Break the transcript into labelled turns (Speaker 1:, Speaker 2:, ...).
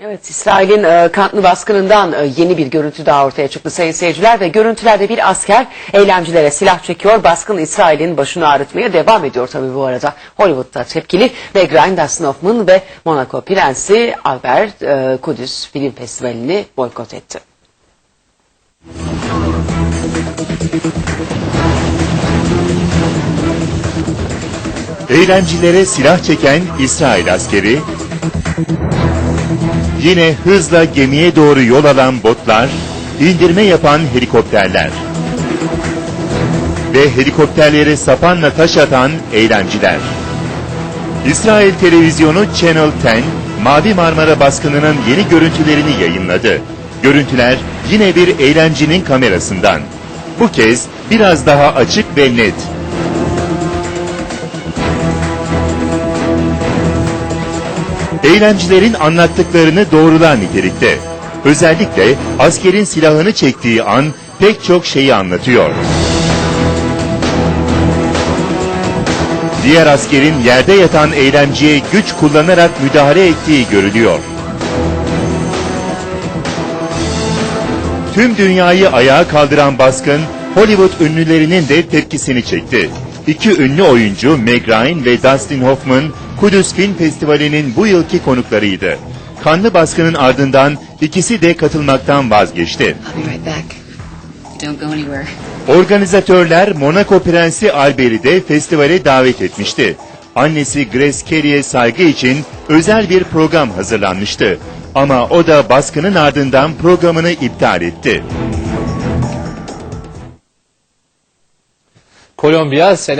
Speaker 1: Evet, İsrail'in e, kanlı baskınından e, yeni bir görüntü daha ortaya çıktı sayın seyirciler ve görüntülerde bir asker eylemcilere silah çekiyor. Baskın İsrail'in başını ağrıtmaya devam ediyor tabii bu arada. Hollywood'da tepkili Ryan, Dustin Hoffman ve Monaco Prensi Albert e, Kudüs Film Festivali'ni boykot etti.
Speaker 2: Eylemcilere silah çeken İsrail askeri, yine hızla gemiye doğru yol alan botlar, indirme yapan helikopterler ve helikopterlere sapanla taş atan eylemciler. İsrail televizyonu Channel 10, Mavi Marmara baskınının yeni görüntülerini yayınladı. Görüntüler yine bir eğlencinin kamerasından. Bu kez biraz daha açık ve net. Eylemcilerin anlattıklarını doğrular nitelikte. Özellikle askerin silahını çektiği an pek çok şeyi anlatıyor. Diğer askerin yerde yatan eylemciye güç kullanarak müdahale ettiği görülüyor. Tüm dünyayı ayağa kaldıran baskın Hollywood ünlülerinin de tepkisini çekti. İki ünlü oyuncu Meg Ryan ve Dustin Hoffman Kudüs Film Festivali'nin bu yılki konuklarıydı. Kanlı baskının ardından ikisi de katılmaktan vazgeçti. Organizatörler Monaco Prensi Albert'i de festivale davet etmişti. Annesi Grace Kelly'e saygı için özel bir program hazırlanmıştı. Ama o da baskının ardından programını iptal etti.
Speaker 3: Kolombiya sene